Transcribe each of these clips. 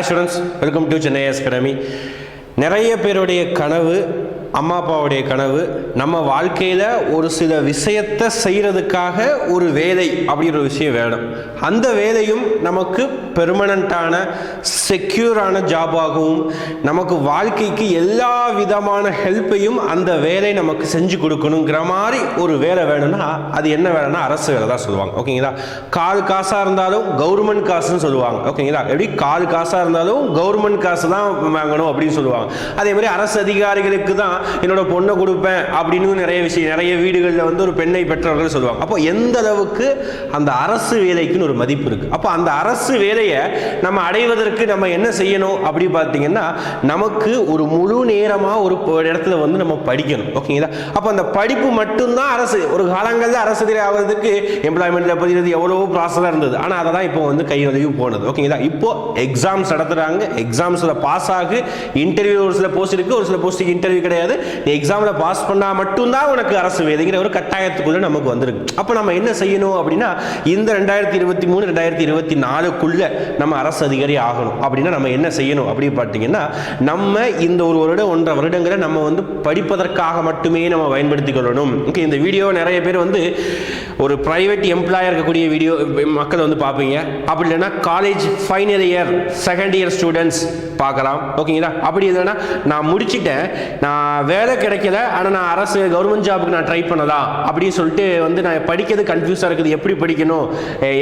Hi students welcome to Chennai academy நிறைய பேருடைய கனவு அம்மா அப்பாவுடைய கனவு நம்ம வாழ்க்கையில் ஒரு சில விஷயத்தை செய்கிறதுக்காக ஒரு வேலை அப்படிங்கிற விஷயம் வேணும். அந்த வேலையும் நமக்கு பெர்மனண்ட்டான செக்யூரான ஜாபாகவும் நமக்கு வாழ்க்கைக்கு எல்லா விதமான ஹெல்ப்பையும் அந்த வேலை நமக்கு செஞ்சு கொடுக்கணுங்கிற மாதிரி ஒரு வேலை வேணும்னா அது என்ன வேலைன்னா அரசு வேலை தான் சொல்லுவாங்க. ஓகேங்களா கால் காசாக இருந்தாலும் கவர்மெண்ட் காசுன்னு சொல்லுவாங்க. ஓகேங்களா எப்படி? கால் காசாக இருந்தாலும் கவர்மெண்ட் காசு தான் வாங்கணும் அப்படின்னு சொல்லுவாங்க. அதே மாதிரி அரசு அதிகாரிகளுக்கு தான் என்னோட பொண்ணை கொடுப்பேன் அப்படின்னு நிறைய விஷயம் நிறைய வீடுகளில் வந்து ஒரு பெண்ணை பெற்றவர்கள் சொல்லுவாங்க. அப்போ எந்த அளவுக்கு அந்த அரசு வேலைக்குன்னு ஒரு மதிப்பு இருக்கு? அப்போ அந்த அரசு வேலையை நம்ம அடைவதற்கு நம்ம என்ன செய்யணும் அப்படி பார்த்தீங்கன்னா நமக்கு ஒரு முழு நேரமாக ஒரு இடத்துல வந்து நம்ம படிக்கணும். ஓகேங்களா அப்போ அந்த படிப்பு மட்டும்தான் அரசு. ஒரு காலங்களில் அரசு ஆகிறதுக்கு எம்ப்ளாய்மெண்ட்டில் பதினது எவ்வளவோ ப்ராசஸாக இருந்தது. ஆனால் அதை தான் இப்போ வந்து கையுதவி போனது. ஓகேங்களா இப்போ எக்ஸாம்ஸ் நடத்துகிறாங்க எக்ஸாம்ஸில் பாஸ் ஆகு. இன்டர்வியூ ஒரு சில போஸ்ட் இருக்குது ஒரு சில போஸ்ட்டுக்கு இன்டர்வியூ கிடையாது. நீ எக்ஸாமில் பாஸ் பண்ணால் மட்டும்தான் உனக்கு அரசு வேலைங்கிற ஒரு கட்டாயத்துக்குள்ளே நமக்கு வந்திருக்கு. அப்போ நம்ம என்ன செய்யணும் அப்படின்னா இந்த ரெண்டாயிரத்தி இருபத்தி மூணு ரெண்டாயிரத்தி இருபத்தி நாலுக்குள்ளே நம்ம அரசு அதிகாரி ஆகணும். அப்படின்னா நம்ம என்ன செய்யணும் அப்படின்னு பார்த்தீங்கன்னா நம்ம இந்த ஒரு வருடம் ஒன்றரை வருடங்களை நம்ம வந்து படிப்பதற்காக மட்டுமே நம்ம பயன்படுத்திக் கொள்ளணும். ஓகே இந்த வீடியோ நிறைய பேர் வந்து ஒரு பிரைவேட் எம்ப்ளாயர் இருக்கக்கூடிய வீடியோ மக்கள் வந்து பார்ப்பீங்க. அப்படி இல்லைன்னா college final year second year students பார்க்கலாம். ஓகேங்களா அப்படி இல்லைன்னா நான் முடிச்சிட்டேன். நான் வேலை கிடைக்கல ஆனால் நான் அரசு கவர்மெண்ட் ஜாபுக்கு நான் ட்ரை பண்ணலாம் அப்படின்னு சொல்லிட்டு வந்து நான் படிக்கிறது கன்ஃபியூஸாக இருக்குது. எப்படி படிக்கணும்?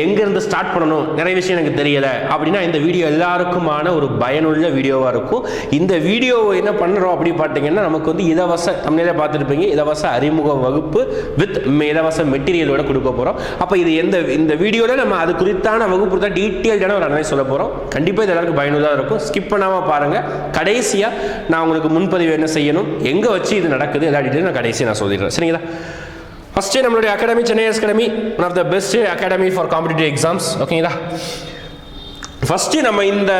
எங்கேருந்து ஸ்டார்ட் பண்ணணும்? நிறைய விஷயம் எனக்கு தெரியலை. அப்படின்னா இந்த வீடியோ எல்லாருக்குமான ஒரு பயனுள்ள வீடியோவாக இருக்கும். இந்த வீடியோ என்ன பண்ணுறோம் அப்படி பார்த்தீங்கன்னா நமக்கு வந்து இலவச தமிழில் பார்த்துருப்பீங்க. இலவச அறிமுக வகுப்பு வித் இலவச மெட்டீரியலோட கொடுக்க போகிறோம் அப்போ இது எந்த இந்த வீடியோவில் நம்ம அது குறித்தான வகுப்பு தான் டீட்டெயில்டான ஒரு அனலைஸ் சொல்ல போகிறோம் கண்டிப்பாக இது எல்லாருக்கும் பயனுள்ளதாக இருக்கும். ஸ்கிப் பண்ணாமல் பாருங்கள் கடைசியாக நான் உங்களுக்கு முன்பதிவு என்ன செய்யணும்? எங்கே வச்சு இது நடக்குது? எல்லா நான் கடைசி நான் சொல்லிடுறேன். சரிங்களா? ஃபஸ்ட்டு நம்மளுடைய academy Chennai academy one of the best academy for competitive exams ஓகேங்களா ஃபஸ்ட்டு நம்ம இந்த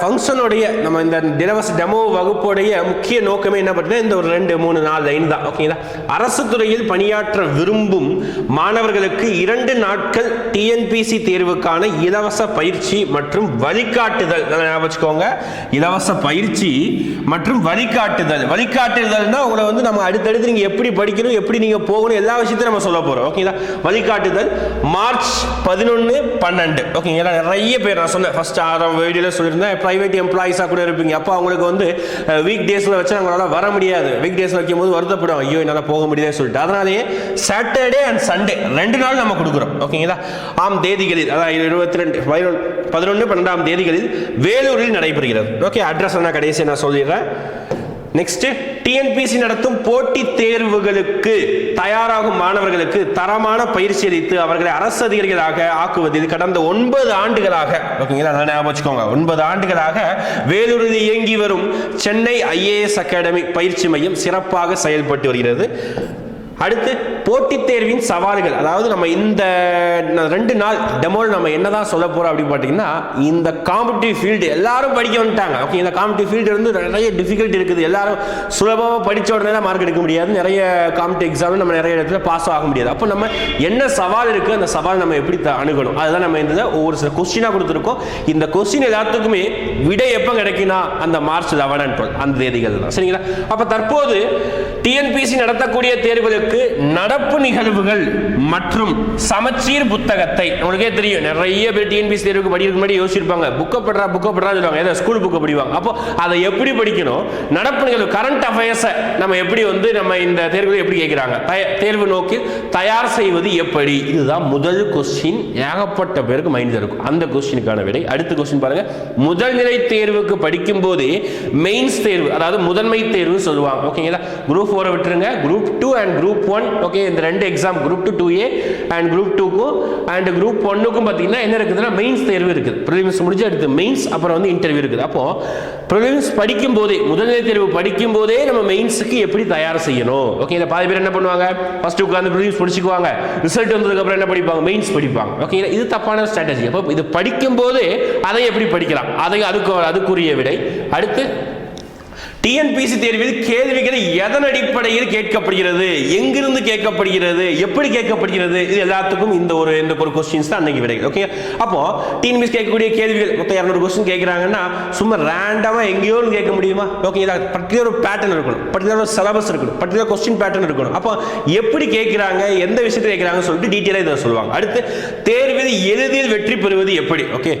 ஃபங்க்ஷனுடைய நம்ம இந்த தினவச டெமோ வகுப்புடைய முக்கிய நோக்கமே என்ன பார்த்தீங்கன்னா இந்த ஒரு ரெண்டு மூணு நாலு லைன் தான். ஓகேங்களா அரசு துறையில் பணியாற்ற விரும்பும் மாணவர்களுக்கு இரண்டு நாட்கள் டிஎன்பிசி தேர்வுக்கான இலவச பயிற்சி மற்றும் வழிகாட்டுதல். ஞாபகம் வச்சுக்கோங்க. இலவச பயிற்சி மற்றும் வழிகாட்டுதல். வழிகாட்டுதல்னா உங்களை வந்து நம்ம அடுத்தடுத்து நீங்கள் எப்படி படிக்கணும் எப்படி நீங்கள் போகணும் எல்லா விஷயத்தையும் நம்ம சொல்ல போகிறோம் ஓகேங்களா வழிகாட்டுதல் மார்ச் பதினொன்று பன்னெண்டு. ஓகேங்களா நிறைய பேர் நான் சொன்னேன். ஃபர்ஸ்ட் ஆறாம் வீடியோவில் சொல்லியிருந்தேன் ப்ரைவேட் எம்ப்ளாயிஸாக கூட இருப்பீங்க. அப்போ அவங்களுக்கு வந்து வீக் டேஸில் வச்சு அவங்களால வர முடியாது. வீக் டேஸில் வைக்கும் போது வருத்தப்படும் ஐயோ என்னால் போக முடியாதுன்னு சொல்லிட்டு. அதனாலேயே சாட்டர்டே அண்ட் சண்டே ரெண்டு நாள் நம்ம கொடுக்குறோம். ஓகேங்களா ஆம் தேதிகளில் அதாவது இருபத்தி ரெண்டு பதினொன்று பன்னெண்டாம் தேதிகளில் வேலூரில் நடைபெறுகிறது. ஓகே அட்ரஸ் நான் கடைசியாக நான் சொல்லிடுறேன். நெக்ஸ்ட் டிஎன்பிசி நடத்தும் போட்டித் தேர்வுகளுக்கு தயாராகும் மாணவர்களுக்கு தரமான பயிற்சி அளித்து அவர்களை அரசு அதிகாரிகளாக ஆக்குவதில் கடந்த ஒன்பது ஆண்டுகளாக ஓகேங்களா? நல்லா ஞாபகம் வச்சுக்கோங்க. ஒன்பது ஆண்டுகளாக வேலூரில் இயங்கி வரும் சென்னை ஐஏஎஸ் அகாடமி பயிற்சி மையம் சிறப்பாக செயல்பட்டு வருகிறது. அடுத்து போட்டித் தேர்வின் சவால்கள். அதாவது நம்ம இந்த ரெண்டு நாள் டெமோல் நம்ம என்னதான் சொல்ல போகிறோம் அப்படின்னு பார்த்தீங்கன்னா இந்த காம்படிட்டிவ் ஃபீல்டு எல்லாரும் படிக்க வந்துட்டாங்க. ஓகே இந்த காம்படிட்டிவ் ஃபீல்டு வந்து நிறைய டிஃபிகல்ட் இருக்குது. எல்லாரும் சுலபமாக படித்த உடனே தான் மார்க் எடுக்க முடியாது. நிறைய காம்படிட்டிவ் எக்ஸாமும் நம்ம நிறைய இடத்துல பாஸ் ஆக முடியாது. அப்போ நம்ம என்ன சவால் இருக்குது அந்த சவால் நம்ம எப்படி த- அணுகணும்? அதுதான் நம்ம இந்த ஒவ்வொரு சில கொஸ்டினாக கொடுத்துருக்கோம். இந்த கொஸ்டின் எல்லாத்துக்குமே விடை எப்போ கிடைக்குன்னா அந்த மார்ச் லெவன் அண்ட் டுவெல் அந்த தேதிகள் தான் சரிங்களா? அப்போ தற்போது டிஎன்பிசி நடத்தக்கூடிய தேர்வுகளுக்கு நடப்பு நிகழ்வுகள் மற்றும் சமச்சீர் புத்தகத்தை உங்களுக்கே தெரியும் நிறைய பேர் டிஎன்பிசி தேர்வுக்கு படிக்கிறதுக்கு முன்னாடி யோசிச்சிருப்பாங்க. புக்கை படுறா புக்கை படுறா சொல்லுவாங்க. ஏதோ ஸ்கூல் புக்கை படிவாங்க அப்போ அதை எப்படி படிக்கணும்? நடப்பு நிகழ்வு கரண்ட் அஃபேர்ஸை நம்ம எப்படி வந்து நம்ம இந்த தேர்வுகளை எப்படி கேட்குறாங்க? தேர்வு நோக்கி தயார் செய்வது எப்படி? இதுதான் முதல் கொஸ்டின் ஏகப்பட்ட பேருக்கு மைண்டில் இருக்கும். அந்த கொஸ்டினுக்கான விடை. அடுத்த கொஸ்டின் பாருங்க. முதல் நிலை தேர்வுக்கு படிக்கும் போதே மெயின்ஸ் தேர்வு அதாவது முதன்மை தேர்வு சொல்லுவாங்க. ஓகேங்களா குரூப் ஃபோரை விட்டுருங்க. Group two and group one okay இந்த ரெண்டு exam group two two A and group டூக்கும் and group ஒன்னுக்கும் பார்த்தீங்கன்னா என்ன இருக்குதுன்னா மெயின்ஸ் தேர்வு இருக்குது. ப்ரிலிம்ஸ் முடிஞ்சு அடுத்து மெயின்ஸ் அப்புறம் வந்து இன்டர்வியூ இருக்குது. அப்போ ப்ரிலிம்ஸ் படிக்கும் போதே முதல்நிலை தேர்வு படிக்கும் போதே நம்ம மெயின்ஸுக்கு எப்படி தயார் செய்யணும்? ஓகே இந்த பாதி பேர் என்ன பண்ணுவாங்க? ஃபர்ஸ்ட் உட்காந்து ப்ரிலிம்ஸ் படிச்சுக்குவாங்க ரிசல்ட் வந்ததுக்கு அப்புறம் என்ன படிப்பாங்க? மெயின்ஸ் படிப்பாங்க. ஓகே இது தப்பான ஸ்ட்ராட்டஜி அப்போ இது படிக்கும் போதே அதை எப்படி படிக்கலாம்? அதை அதுக்கு அதுக்குரிய விடை. அடுத்து டிஎன்பிசி தேர்வில் கேள்விகள் எதன் அடிப்படையில் கேட்கப்படுகிறது? எங்கிருந்து கேட்கப்படுகிறது? எப்படி கேட்கப்படுகிறது? இது எல்லாத்துக்கும் இந்த ஒரு இந்த ஒரு கொஸ்டின்ஸ் தான் அன்னைக்கு விடைகள். ஓகே அப்போ டிஎன்பிசி கேட்கக்கூடிய கேள்விகள் மொத்தம் இரநூறு கொஸ்டின் கேட்குறாங்கன்னா சும்மா ரேண்டமாக எங்கேயோ கேட்க முடியுமா? ஓகே இதாக பர்டிகுலர் ஒரு பேட்டர்ன் இருக்கணும். பர்டிகுலர் ஒரு சிலபஸ் இருக்கணும். பர்டிகுலர் கொஸ்டின் பேட்டர்ன் இருக்கணும். அப்போ எப்படி கேட்குறாங்க? எந்த விஷயத்தை கேட்குறாங்கன்னு சொல்லிட்டு டீட்டெயிலாக இதை சொல்லுவாங்க. அடுத்து தேர்வில் எளிதில் வெற்றி பெறுவது எப்படி? ஓகே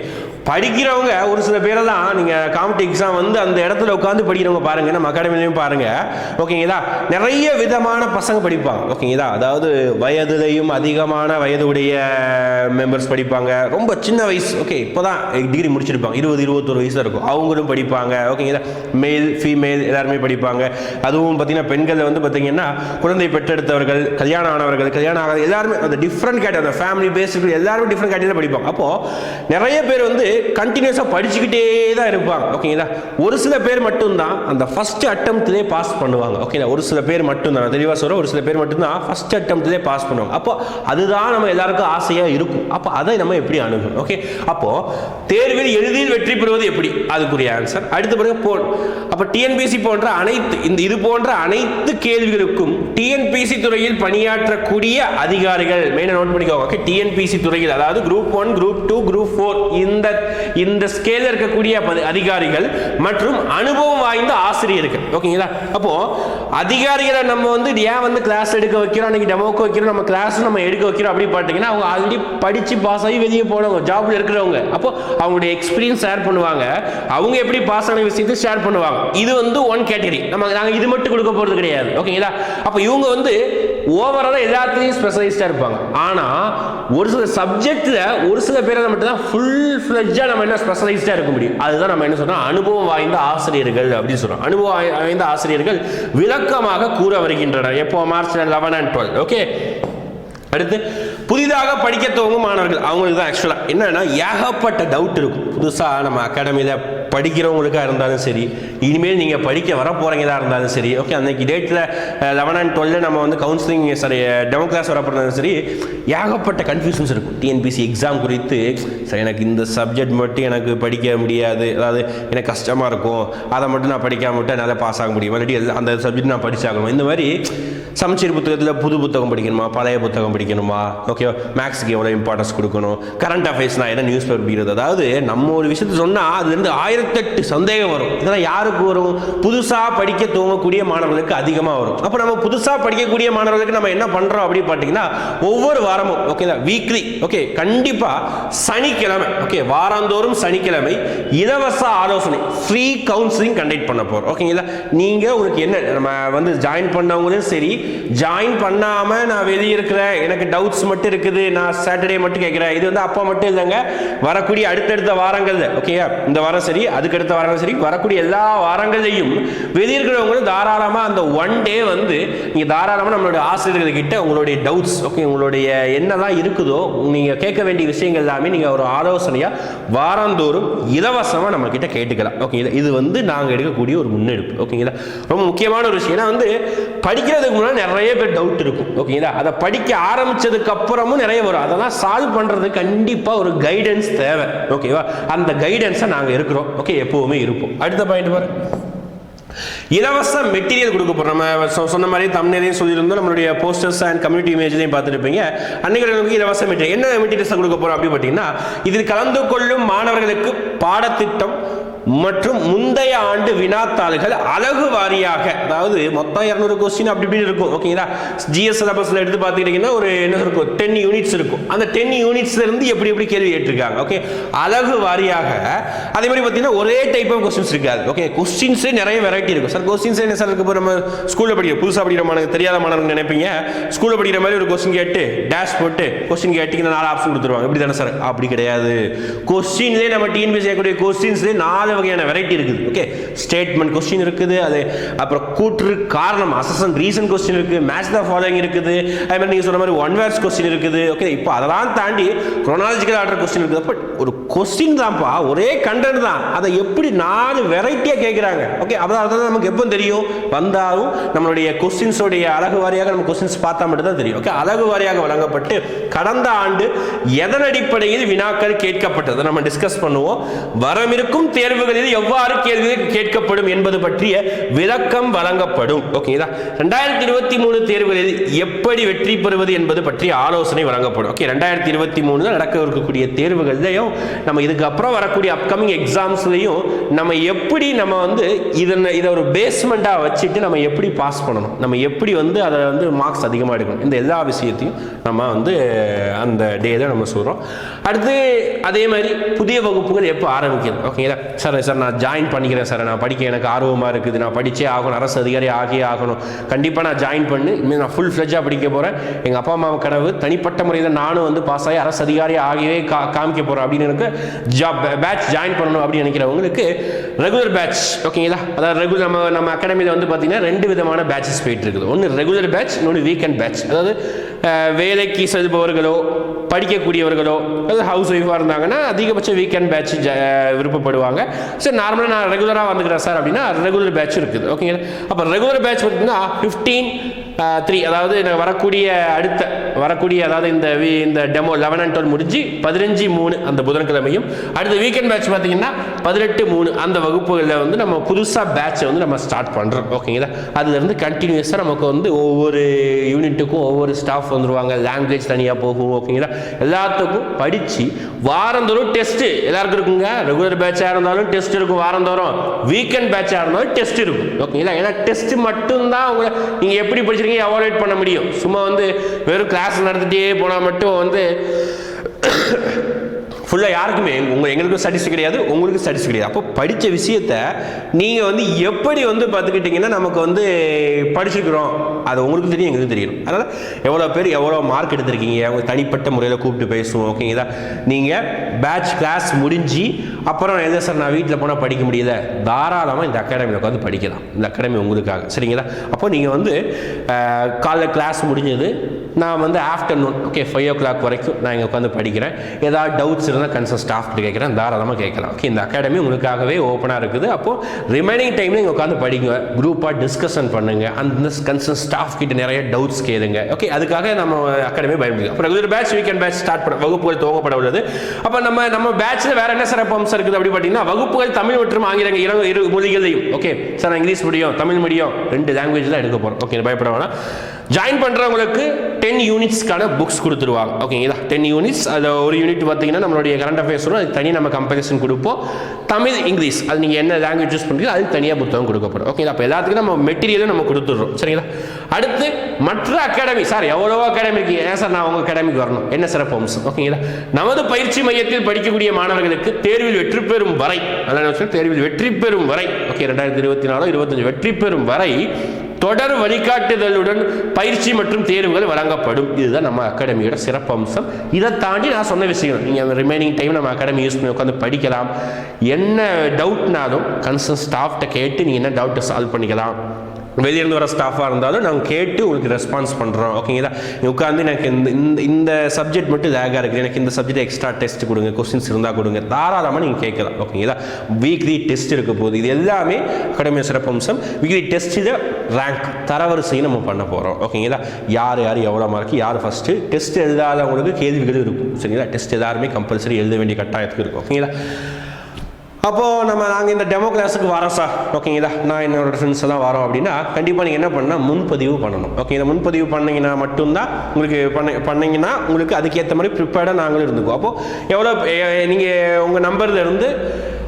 படிக்கிறவங்க ஒரு சில பேரை தான் நீங்கள் காம்படி எக்ஸாம் வந்து அந்த இடத்துல உட்காந்து படிக்கிறவங்க பாருங்கள் நம்ம அகாடமிலையும் பாருங்கள் ஓகேங்களா நிறைய விதமான பசங்க படிப்பாங்க. ஓகேங்களா அதாவது வயதுலையும் அதிகமான வயதுடைய மெம்பர்ஸ் படிப்பாங்க. ரொம்ப சின்ன வயசு ஓகே இப்போ தான் டிகிரி முடிச்சிருப்பாங்க. இருபது இருபத்தொரு வயசு இருக்கும். அவங்களும் படிப்பாங்க. ஓகேங்களா மேல் ஃபீமேல் எல்லாருமே படிப்பாங்க. அதுவும் பார்த்தீங்கன்னா பெண்கள் வந்து பார்த்தீங்கன்னா குழந்தை பெற்றெடுத்தவர்கள் கல்யாணம் ஆனவர்கள் கல்யாணம் ஆகாத எல்லாருமே அந்த டிஃப்ரெண்ட் கேட்டகரி அந்த ஃபேமிலி பேஸ்டு எல்லாருமே டிஃப்ரெண்ட் கேட்டகரியில் படிப்பாங்க. அப்போ நிறைய பேர் வந்து கண்டினியூஸாக படிச்சுக்கிட்டே தான் இருப்பாங்க. ஓகேங்களா ஒரு சில பேர் மட்டும்தான் அந்த ஃபஸ்ட் அட்டம்ப்ட்லேயே பாஸ் பண்ணுவாங்க. ஓகேங்களா ஒரு சில பேர் மட்டும்தான். நான் தெளிவாக சொல்கிறேன் ஒரு சில பேர் மட்டும்தான் ஃபர்ஸ்ட் அட்டம்ப்ட்லேயே பாஸ் பண்ணுவாங்க. அப்போ அதுதான் நம்ம எல்லாருக்கும் ஆசையாக இருக்கும். அப்போ அதை நம்ம எப்படி அணுகணும்? ஓகே அப்போ தேர்வில் எளிதில் வெற்றி பெறுவது எப்படி? அதுக்குரிய ஆன்சர் அடுத்த பிறகு போ அப்போ டிஎன்பிசி போன்ற அனைத்து இந்த இது போன்ற அனைத்து கேள்விகளுக்கும் டிஎன்பிசி துறையில் பணியாற்றக்கூடிய அதிகாரிகள் மெயினாக நோட் பண்ணிக்கோங்க. ஓகே டிஎன்பிசி துறையில் அதாவது group one group two group four இந்த இந்த ஸ்கேலில் இருக்கக்கூடிய அதிகாரிகள் மற்றும் அனுபவம் வாய்ந்த ஆசிரியர்கள். ஓகேங்களா? அப்போ அதிகாரிகளை நம்ம வந்து ஏன் வந்து கிளாஸ் எடுக்க வைக்கிறோம்? அன்னைக்கு டெமோக்கு வைக்கிறோம்? நம்ம கிளாஸ் நம்ம எடுக்க வைக்கிறோம் அப்படி பார்த்தீங்கன்னா அவங்க ஆல்ரெடி படிச்சு பாஸ் ஆகி வெளியே போனவங்க ஜாப்ல இருக்கிறவங்க. அப்போ அவங்களுடைய எக்ஸ்பீரியன்ஸ் ஷேர் பண்ணுவாங்க. அவங்க எப்படி பாஸ் ஆன விஷயத்தை ஷேர் பண்ணுவாங்க. இது வந்து ஒன் கேட்டகரி நம்ம நாங்கள் இது மட்டும் கொடுக்க போறது கிடையாது. ஓகேங்களா? அப்போ இவங்க வந்து ஓவராலாக எல்லாத்துலேயும் ஸ்பெஷலிஸ்டாக இருப்பாங்க. ஆனால் ஒரு சில சப்ஜெக்டில் ஒரு சில பேரை மட்டும் தான் ஃபுல் ஃப்ளெஜ்ஜாக நம்ம என்ன ஸ்பெஷலைஸ்டாக இருக்க முடியும். அதுதான் நம்ம என்ன சொல்றோம்? அனுபவம் வாய்ந்த ஆசிரியர்கள் அப்படின்னு சொல்கிறோம் அனுபவம் வாய்ந்த ஆசிரியர்கள் விளக்கமாக கூற வருகின்றனர். எப்போ? March eleven and twelve okay அடுத்து புதிதாக படிக்க துவங்கும் மாணவர்கள். அவங்களுக்கு தான் ஆக்சுவலாக என்னன்னா ஏகப்பட்ட டவுட் இருக்கும். புதுசாக நம்ம அகாடமியில் படிக்கிறவங்களுக்காக இருந்தாலும் சரி இனிமேல் நீங்கள் படிக்க வர போகிறீங்களா இருந்தாலும் சரி ஓகே அன்னைக்கு டேட்டில் லெவன் அண்ட் டுவெல் நம்ம வந்து கவுன்சிலிங் சாரி டெமோ கிளாஸ் வர போகிறதாலும் சரி ஏகப்பட்ட கன்ஃபியூஷன்ஸ் இருக்கும். டிஎன்பிசி எக்ஸாம் குறித்து சரி எனக்கு இந்த சப்ஜெக்ட் மட்டும் எனக்கு படிக்க முடியாது அதாவது எனக்கு கஷ்டமாக இருக்கும் அதை மட்டும் நான் படிக்காம விட்டு என்னால் பாஸ் ஆக முடியும்? மறுபடியும் எல்லா- அந்த சப்ஜெக்ட் நான் படிச்சாகணும்? இந்த மாதிரி சமச்சீர் புத்தகத்தில் புது புத்தகம் படிக்கணுமா? பழைய புத்தகம் படிக்கணுமா? ஓகே மேக்ஸுக்கு எவ்வளோ இம்பார்ட்டன்ஸ் கொடுக்கணும்? கரண்ட் அஃபேர்ஸ்னால் என்ன? நியூஸ் பேப்பர் படிக்கிறது அதாவது நம்ம ஒரு விஷயத்த சொன்னால் அதுலேருந்து ஆயிரத்தெட்டு சந்தேகம் வரும். இதெல்லாம் யாருக்கு வரும்? புதுசாக படிக்க தூங்கக்கூடிய மாணவர்களுக்கு அதிகமாக வரும். அப்போ நம்ம புதுசாக படிக்கக்கூடிய மாணவர்களுக்கு நம்ம என்ன பண்ணுறோம் அப்படின்னு பார்த்தீங்கன்னா ஒவ்வொரு வாரமும் ஓகேங்களா வீக்லி ஓகே கண்டிப்பாக சனிக்கிழமை ஓகே வாராந்தோறும் சனிக்கிழமை இலவச ஆலோசனை ஃப்ரீ கவுன்சிலிங் கண்டக்ட் பண்ண போகிறோம் ஓகேங்களா நீங்கள் உங்களுக்கு என்ன நம்ம வந்து ஜாயின் பண்ணவங்களும் சரி ஜாயின் பண்ணாமல் நான் வெளியே இருக்கிறேன். எனக்கு டவுட்ஸ் மட்டும் இருக்குது. நான் சாட்டர்டே மட்டும் கேட்குறேன். இது வந்து அப்போ மட்டும் இல்லைங்க. வரக்கூடிய அடுத்தடுத்த வாரங்களில் ஓகேயா இந்த வாரம் சரி அதுக்கடுத்த வாரங்கள் சரி வரக்கூடிய எல்லா வாரங்களையும் வெளியே இருக்கிறவங்களும் தாராளமாக அந்த ஒன் டே வந்து நீங்கள் தாராளமாக நம்மளுடைய ஆசிரியர்கள்கிட்ட உங்களுடைய டவுட்ஸ் ஓகே உங்களுடைய என்னெல்லாம் இருக்குதோ நீங்கள் கேட்க வேண்டிய விஷயங்கள் எல்லாமே நீங்கள் ஒரு ஆலோசனையாக வாரந்தோறும் இலவசமாக நம்மக்கிட்ட கேட்டுக்கலாம். ஓகேங்களா இது வந்து நாங்கள் எடுக்கக்கூடிய ஒரு முன்னெடுப்பு. ஓகேங்களா ரொம்ப முக்கியமான ஒரு விஷயம். ஏன்னா வந்து படிக்கிறதுக்கு முன்னாடி நிறைய பேர் டவுட் இருக்கும். ஓகேங்களா அதை படிக்க ஆரம்பிச்சதுக்கு அப்புறமும் நிறைய வரும். அதெல்லாம் சால்வ் பண்ணுறது கண்டிப்பாக ஒரு கைடன்ஸ் தேவை. ஓகேவா அந்த கைடன்ஸை நாங்கள் இருக்கிறோம். ஓகே எப்போவுமே இருப்போம். அடுத்த பாயிண்ட் பாரு. இலவச மெட்டீரியல் கொடுக்க போகிறோம் நம்ம சொன்ன மாதிரி தமிழ்லையும் சொல்லியிருந்தோம். நம்மளுடைய போஸ்டர்ஸ் அண்ட் கம்யூனிட்டி இமேஜ்லையும் பார்த்துருப்பீங்க. அன்னைக்கு இலவச மெட்டீரியல் என்ன மெட்டீரியல்ஸ் கொடுக்க போகிறோம் அப்படின்னு பார்த்தீங்கன்னா இதில் கலந்து கொள்ளும் மாணவர்களுக்கு பாடத்திட்டம் மற்றும் முந்தைய ஆண்டு வினாத்தாள்கள் அழகு வாரியாக அதாவது மொத்தம் இரநூறு கொஸ்டின் அப்படி இப்படி இருக்கும் ஓகேங்களா ஜிஎஸ் சிலபஸில் எடுத்து பார்த்துக்கிட்டிங்கன்னா ஒரு என்ன இருக்கும்? டென் யூனிட்ஸ் இருக்கும். அந்த டென் யூனிட்ஸ்ல இருந்து எப்படி எப்படி கேள்வி கேட்டிருக்காங்க ஓகே அழகு வாரியாக அதே மாதிரி பார்த்தீங்கன்னா ஒரே டைப் ஆஃப் கொஸ்டின்ஸ் இருக்காது ஓகே கொஸ்டின்ஸே நிறைய வெரைட்டி இருக்கும். சார் கொஸ்டின்ஸ் என்ன சார் இருக்கு? இப்போ நம்ம ஸ்கூலில் படிக்கிற புதுசாக படிக்கிற மாணவங்க தெரியாத மாணவங்க நினைப்பீங்க. ஸ்கூலில் படிக்கிற மாதிரி ஒரு கொஸ்டின் கேட்டு டேஷ் போட்டு கொஸ்டின் கேட்டிங்கன்னா நாலு ஆப்ஷன் கொடுத்துருவாங்க. இப்படி தானே சார் அப்படி கிடையாது. கொஸ்டின்லேயே நம்ம டிஎன்பிஎஸ் செய்யக்கூடிய கொஸ்டின்ஸ்லேயே நாலு வகையான வெரைட்டி இருக்குது ஓகே ஸ்டேட்மெண்ட் கொஸ்டின் இருக்குது அது அப்புறம் கூற்று காரணம் அசசன் ரீசன் கொஸ்டின் இருக்குது மேட்ச் த ஃபாலோயிங் இருக்குது. அதே மாதிரி நீங்கள் சொன்ன மாதிரி ஒன் வேர்ஸ் கொஸ்டின் இருக்குது ஓகே இப்போ அதெல்லாம் தாண்டி குரோனாலஜிக்கல் ஆர்டர் கொஸ்டின் இருக்குது. பட் ஒரு கொஸ்டின் தான்ப்பா ஒரே கண்டென்ட் தான். அதை எப்படி நாலு வெரைட்டியாக கேட்குறாங்க ஓகே அதான் அதான் நமக்கு எப்போ தெரியும். வந்தாலும் நம்மளுடைய கொஸ்டின்ஸோடைய அழகு வாரியாக நம்ம கொஸ்டின்ஸ் பார்த்தா மட்டும் தான் தெரியும் ஓகே அழகு வாரியாக வழங்கப்பட்டு கடந்த ஆண்டு எதன் அடிப்படையில் வினாக்கள் கேட்கப்பட்டது? நம்ம டிஸ்கஸ் பண்ணுவோம். வரமிருக்கும் தேர்வுகள் இது எவ்வாறு கேள்வி கேட்கப்படும் என்பது பற்றிய விளக்கம் வழங்கப்படும். ஓகேங்களா ரெண்டாயிரத்தி இருபத்தி மூணு தேர்வுகளில் எப்படி வெற்றி பெறுவது என்பது பற்றிய ஆலோசனை வழங்கப்படும். ஓகே ரெண்டாயிரத்தி இருபத்தி மூணுல நடக்க இருக்கக்கூடிய தேர்வுகள்லையும் நம்ம இதுக்கப்புறம் வரக்கூடிய அப்கமிங் எக்ஸாம்ஸ்லையும் நம்ம எப்படி நம்ம வந்து இதனை இதை ஒரு பேஸ்மெண்ட்டாக வச்சுட்டு நம்ம எப்படி பாஸ் பண்ணணும்? நம்ம எப்படி வந்து அதை வந்து மார்க்ஸ் அதிகமாக எடுக்கணும்? இந்த எல்லா விஷயத்தையும் நம்ம வந்து அந்த டே தான் நம்ம சொல்கிறோம் அடுத்து அதே மாதிரி புதிய வகுப்புகள் எப்போ ஆரம்பிக்கிறது? ஓகேங்களா சார் சார் நான் ஜாயின் பண்ணிக்கிறேன் சார். நான் படிக்க எனக்கு ஆர்வமாக இருக்குது. நான் படித்தே ஆகணும். அரசு அதிகாரி ஆகியே ஆகணும். கண்டிப்பாக நான் ஜாயின் பண்ணி. இனிமேல் நான் ஃபுல் ஃப்ளெஜாக படிக்க போகிறேன் எங்கள் அப்பா அம்மா கனவு. தனிப்பட்ட முறையில் நானும் வந்து பாஸ் ஆகி அரசு அதிகாரி ஆகியவே கா காமிக்க போகிறேன் அப்படின்னு எனக்கு ஜாப் பேட்ச் ஜாயின் பண்ணணும் அப்படின்னு நினைக்கிறவங்களுக்கு ரெகுலர் பேட்ச் ஓகேங்களா அதாவது ரெகுலர் நம்ம நம்ம அகாடமியில் வந்து பார்த்தீங்கன்னா ரெண்டு விதமான பேட்சஸ் போயிட்டு இருக்குது. ஒன்று ரெகுலர் பேட்ச் இன்னொன்று வீக்கெண்ட் பேட்ச் அதாவது வேலைக்கு செல்பவர்களோ படிக்கக்கூடியவர்களோ அதாவது ஹவுஸ் ஒய்ஃபாக இருந்தாங்கன்னா அதிகபட்ச வீக்கெண்ட் பேட்ச் விருப்பப்படுவாங்க. சரி நார்மலாக நான் ரெகுலராக வந்துக்கிறேன் சார் அப்படின்னா ரெகுலர் பேட்ச் இருக்குது. ஓகேங்களா அப்போ ரெகுலர் பேட்ச் பார்த்தீங்கன்னா ஃபிஃப்டீன் த்ரீ அதாவது எனக்கு வரக்கூடிய அடுத்த வரக்கூடிய அதாவது இந்த வி- இந்த டெமோ லெவன் அண்ட் டுவெல் முடிஞ்சு பதினஞ்சு மூணு அந்த புதன்கிழமையும் அடுத்த வீக்கெண்ட் பேட்ச் பார்த்தீங்கன்னா பதினெட்டு மூணு அந்த வகுப்புகளில் வந்து நம்ம புதுசாக பேட்சை வந்து நம்ம ஸ்டார்ட் பண்ணுறோம் ஓகேங்களா அதுலேருந்து கண்டினியூஸாக நமக்கு வந்து ஒவ்வொரு யூனிட்டுக்கும் ஒவ்வொரு ஸ்டாஃப் வந்துருவாங்க. லாங்குவேஜ் தனியாக போகும். ஓகேங்களா எல்லாத்துக்கும் படித்து வாரந்தோறும் டெஸ்ட்டு எல்லாருக்கும் இருக்குங்க? ரெகுலர் பேட்சாக இருந்தாலும் டெஸ்ட் இருக்கும் வாரந்தோறும். வீக்கெண்ட் பேட்சாக இருந்தாலும் டெஸ்ட் இருக்கும். ஓகேங்களா ஏன்னா டெஸ்ட் மட்டும்தான் உங்களை நீங்கள் எப்படி படிச்சிருக்கீங்க அவாய்ட் பண்ண முடியும். சும்மா வந்து வெறும் கிளாஸ் நடத்திட்டே போனால் மட்டும் வந்து ஃபுல்லாக யாருக்குமே? உங்கள் எங்களுக்கும் ஸ்டடிஸ் கிடையாது உங்களுக்கு ஸ்டடிஸ் கிடையாது. அப்போ படித்த விஷயத்த நீங்கள் வந்து எப்படி வந்து பார்த்துக்கிட்டிங்கன்னா நமக்கு வந்து படிச்சிருக்கிறோம். அது உங்களுக்கு தெரியும் எங்களுக்கும் தெரியணும் அதனால் எவ்வளோ பேர் எவ்வளோ மார்க் எடுத்திருக்கீங்க? அவங்க தனிப்பட்ட முறையில் கூப்பிட்டு பேசுவோம் ஓகேங்களா நீங்கள் பேட்ச் கிளாஸ் முடிஞ்சு அப்புறம் எதை சார் நான் வீட்டில் போனால் படிக்க முடியல? தாராளமாக இந்த அகாடமியில் உட்காந்து படிக்கலாம். இந்த அகாடமி உங்களுக்காக சரிங்களா? அப்போ நீங்கள் வந்து காலைல கிளாஸ் முடிஞ்சது நான் வந்து afternoon okay five o'clock வரைக்கும் நான் இங்கே உட்காந்து படிக்கிறேன். ஏதாவது டவுட்ஸ் இருந்தால் கன்சர்ன் ஸ்டாஃப் கேட்குறேன் தாராளமாக கேட்கலாம். ஓகே இந்த அகாடமி உங்களுக்காகவே ஓப்பனாக இருக்குது. அப்போது ரிமைனிங் டைமில் இங்கே உட்காந்து படிங்க குரூப்பாக டிஸ்கஷன் பண்ணுங்கள் அந்த கன்சர்ன் ஸ்டாஃப் கிட்ட நிறைய டவுட்ஸ் கேளுங்க. ஓகே அதுக்காக நம்ம அகாடமி பயன்படுது அப்புறம் regular batch weekend batch start பண்ண வகுப்புகள் துவங்கப்பட உள்ளது. அப்போ நம்ம நம்ம பேட்ச்சில் வேறு என்ன சிறப்பு அம்சம் இருக்குது அப்படி பார்த்தீங்கன்னா வகுப்புகள் தமிழ் மற்றும் ஆங்கிலம் இரு இரு மொழிகளையும். ஓகே சார் நான் இங்கிலீஷ் மீடியம் தமிழ் மீடியம் ரெண்டு லாங்குவேஜ் தான் எடுக்க போகிறோம் ஓகே பயப்பட வேணாம். ஜாயின் பண்ணுறவங்களுக்கு டென் யூனிட்ஸ்க்கான புக்ஸ் கொடுத்துருவாங்க. ஓகேங்களா டென் யூனிட்ஸ் அது ஒரு யூனிட் பார்த்தீங்கன்னா நம்மளுடைய கரண்ட் அஃபேர்ஸ் வரும் அது தனியாக நம்ம கம்பேரிசன் கொடுப்போம். தமிழ் இங்கிலீஷ். அது நீங்கள் என்ன லாங்குவேஜ் யூஸ் பண்ணுறீங்க அதுக்கு தனியாக புத்தகம் கொடுக்கப்படும். ஓகேங்களா அப்போ எல்லாத்துக்கும் நம்ம மெட்டீரியலும் நம்ம கொடுத்துட்றோம். சரிங்களா? அடுத்து மற்ற அகாடமி சார் எவ்வளவோ அகாடமி ஏன் சார் நான் உங்கள் அகாடமிக்கு வரணும்? என்ன சிறப்பு அம்சம் ஓகேங்களா நமது பயிற்சி மையத்தில் படிக்கக்கூடிய மாணவர்களுக்கு தேர்வில் வெற்றி பெறும் வரை. அதான் தேர்வில் வெற்றி பெறும் வரை. ஓகே ரெண்டாயிரத்தி இருபத்தி நாலோ இருபத்தஞ்சு வெற்றி பெறும் வரை தொடர் வழிகாட்டுதலுடன் பயிற்சி மற்றும் தேர்வுகள் வழங்கப்படும். இதுதான் நம்ம அகாடமியோட சிறப்பம்சம். இதை தாண்டி நான் சொன்ன விஷயம் நீங்கள் ரிமைனிங் டைம் நம்ம அகாடமி யூஸ் பண்ணி உட்காந்து படிக்கலாம். என்ன டவுட்னாலும் கன்சர்ன் ஸ்டாஃப்ட்ட கேட்டு நீங்கள் என்ன டவுட்டை சால்வ் பண்ணிக்கலாம். வெளியிருந்து வர ஸ்டாஃபாக இருந்தாலும் நாங்கள் கேட்டு உங்களுக்கு ரெஸ்பான்ஸ் பண்ணுறோம் ஓகேங்களா உட்காந்து எனக்கு இந்த இந்த இந்த சப்ஜெக்ட் மட்டும் லேகாக இருக்குது. எனக்கு இந்த சப்ஜெக்ட் எக்ஸ்ட்ரா டெஸ்ட் கொடுங்க கொஸ்டின்ஸ் இருந்தால் கொடுங்க. தாராளமாக நீங்கள் கேட்கலாம். ஓகேங்களா வீக்லி டெஸ்ட் இருக்க போகுது. இது எல்லாமே அகாடமிய சிறப்பம்சம். வீக்லி டெஸ்ட்டில் ரேங்க் தரவரிசையை நம்ம பண்ண போகிறோம் ஓகேங்களா யார் யார் எவ்வளோ மார்க் யார் ஃபஸ்ட்டு டெஸ்ட் எழுதாதவங்களுக்கு கேள்விகள் இருக்கும். சரிங்களா? டெஸ்ட் எல்லாருமே கம்பல்சரி எழுத வேண்டிய கட்டாயத்துக்கு இருக்கும். ஓகேங்களா அப்போது நம்ம நாங்கள் இந்த டெமோ கிளாஸுக்கு வரோம் சார் ஓகேங்களா நான் என்னோடய ஃப்ரெண்ட்ஸ் எல்லாம் வரோம் அப்படின்னா கண்டிப்பாக நீங்கள் என்ன பண்ணால் முன்பதிவு பண்ணணும். ஓகே இந்த முன்பதிவு பண்ணிங்கன்னா மட்டும்தான் உங்களுக்கு பண்ண பண்ணிங்கன்னா உங்களுக்கு அதுக்கேற்ற மாதிரி ப்ரிப்பேர்டாக நாங்களும் இருந்துக்குவோம். அப்போது எவ்வளோ நீங்கள் உங்கள் நம்பர்லேருந்து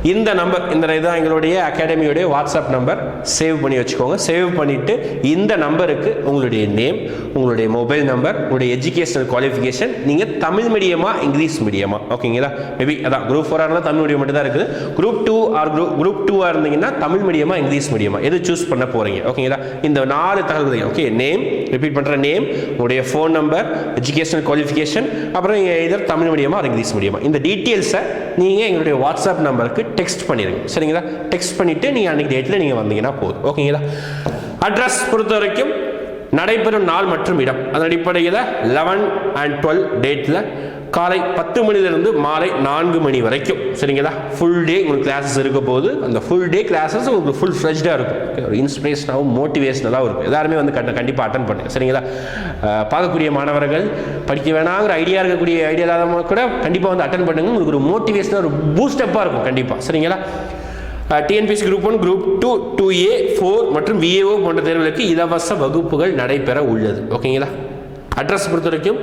இந்த நம்பர் இந்த இதுதான் எங்களுடைய அகாடமியோடைய வாட்ஸ்அப் நம்பர் சேவ் பண்ணி வச்சுக்கோங்க. சேவ் பண்ணிவிட்டு இந்த நம்பருக்கு உங்களுடைய நேம் உங்களுடைய மொபைல் நம்பர் உங்களுடைய எஜுகேஷனல் குவாலிஃபிகேஷன் நீங்கள் தமிழ் மீடியமா இங்கிலீஷ் மீடியமா ஓகேங்களா மேபி அதான் குரூப் ஃபோராக இருந்தால் தமிழ் மீடியம் மட்டும் தான் இருக்குது group two or group group டூவாக இருந்தீங்கன்னா தமிழ் மீடியமா இங்கிலீஷ் மீடியமா எது சூஸ் பண்ண போகிறீங்க ஓகேங்களா இந்த நாலு தகவல் ஓகே நேம் ரிப்பீட் பண்ணுற நேம் உங்களுடைய ஃபோன் நம்பர் எஜுகேஷனல் குவாலிஃபிகேஷன் அப்புறம் இதர் தமிழ் மீடியமா இங்கிலீஷ் மீடியமா இந்த டீட்டெயில்ஸை நீங்கள் எங்களுடைய வாட்ஸ்அப் நம்பருக்கு டெக்ஸ்ட் பண்ணிடுங்க சரிங்களா? டெக்ஸ்ட் பண்ணிவிட்டு நீங்கள் அன்றைக்கி டேட்டில் நீங்கள் வந்தீங்கன்னா போதும். ஓகேங்களா அட்ரஸ் பொறுத்த வரைக்கும் நடைபெறும் நாள் மற்றும் இடம். அதன் அடிப்படையில் லெவன் அண்ட் டுவெல் டேட்டில் காலை பத்து மணிலிருந்து மாலை நான்கு மணி வரைக்கும். சரிங்களா? ஃபுல் டே உங்களுக்கு கிளாஸஸ் இருக்க போது அந்த ஃபுல் டே கிளாஸஸ் உங்களுக்கு ஃபுல் ஃப்ரெஷ்டாக இருக்கும். ஒரு இன்ஸ்பிரேஷனாகவும் மோட்டிவேஷனலாகவும் இருக்கும். எல்லாருமே வந்து கண்ட கண்டிப்பாக அட்டன் பண்ணுங்க. சரிங்களா? பார்க்கக்கூடிய மாணவர்கள் படிக்க வேணாங்கிற ஐடியா இருக்கக்கூடிய ஐடியா இல்லாதவங்க கூட கண்டிப்பாக வந்து அட்டன் பண்ணுங்க. உங்களுக்கு ஒரு மோட்டிவேஷனாக ஒரு பூஸ்டப்பாக இருக்கும் கண்டிப்பாக சரிங்களா? TNPSC group one group two two A four மற்றும் விஏஓ போன்ற தேர்வுகளுக்கு இலவச வகுப்புகள் நடைபெற உள்ளது. ஓகேங்களா அட்ரஸ் பொறுத்த வரைக்கும்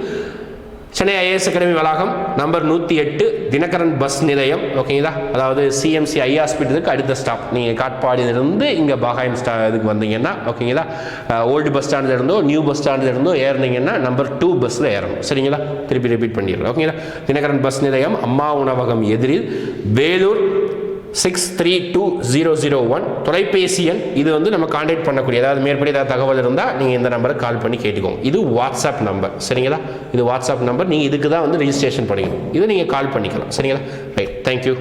சென்னை ஐஏஎஸ் அகாடமி வளாகம் நம்பர் நூற்றி எட்டு தினகரன் பஸ் நிலையம். ஓகேங்களா அதாவது சிஎம்சி ஐ ஹாஸ்பிட்டலுக்கு அடுத்த ஸ்டாப் நீங்கள் காட்பாடியிலிருந்து இங்கே பாகாயம் ஸ்டா இதுக்கு வந்தீங்கன்னா ஓகேங்களா ஓல்டு பஸ் ஸ்டாண்டில் இருந்தோ நியூ பஸ் ஸ்டாண்டில் இருந்தோ ஏறினீங்கன்னா நம்பர் டூ பஸ்ஸில் ஏறணும். சரிங்களா? திருப்பி ரிப்பீட் பண்ணிடுறோம் ஓகேங்களா தினகரன் பஸ் நிலையம் அம்மா உணவகம் எதிரில் Vellore six three two zero zero one. தொலைபேசி எண் இது வந்து நம்ம காண்டாக்ட் பண்ணக்கூடிய ஏதாவது மேற்படி ஏதாவது தகவல் இருந்தால் நீங்கள் இந்த நம்பருக்கு கால் பண்ணி கேட்டுக்கோங்க. இது வாட்ஸ்அப் நம்பர் சரிங்களா? இது வாட்ஸ்அப் நம்பர் நீங்கள் இதுக்கு தான் வந்து ரிஜிஸ்ட்ரேஷன் பண்ணிக்கணும். இது நீங்கள் கால் பண்ணிக்கலாம். சரிங்களா? Right thank you